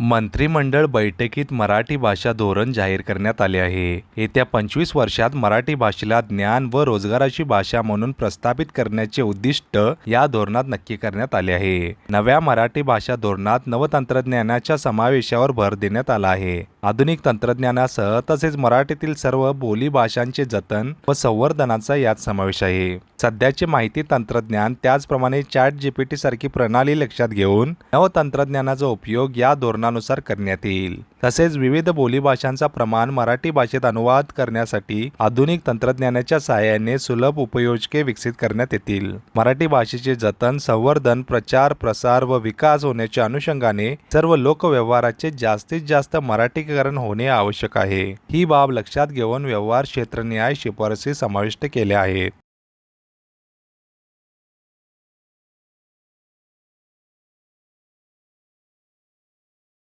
मंत्रिमंडळ बैठकीत मराठी भाषा धोरण जाहीर करण्यात आले आहे. येत्या पंचवीस वर्षात मराठी भाषेला ज्ञान व रोजगाराची भाषा म्हणून प्रस्थापित करण्याचे उद्दिष्ट या धोरणात नक्की करण्यात आले आहे. नव्या मराठी भाषा धोरणात नवतंत्रज्ञानाच्या समावेशावर भर देण्यात आला आहे. आधुनिक तंत्रज्ञानासह तसेच मराठीतील सर्व बोली भाषांचे जतन व संवर्धनाचा यात समावेश आहे. सध्याचे माहिती तंत्रज्ञान त्याचप्रमाणे चॅट जीपीटी सारखी प्रणाली लक्षात घेऊन नव तंत्रज्ञानाचा उपयोग या धोरणानुसार करण्यात येईल. तसेच विविध बोलीभाषांचा प्रमाण मराठी भाषेत अनुवाद करण्यासाठी आधुनिक तंत्रज्ञानाच्या सहाय्याने सुलभ उपयोजके विकसित करण्यात येतील. मराठी भाषेचे जतन संवर्धन प्रचार प्रसार व विकास होण्याच्या अनुषंगाने सर्व लोकव्यवहाराचे जास्तीत जास्त मराठी मराठीकरण होणे आवश्यक आहे. ही बाब लक्षात घेऊन व्यवहार क्षेत्रनिहाय शिफारसी समाविष्ट केल्या आहेत.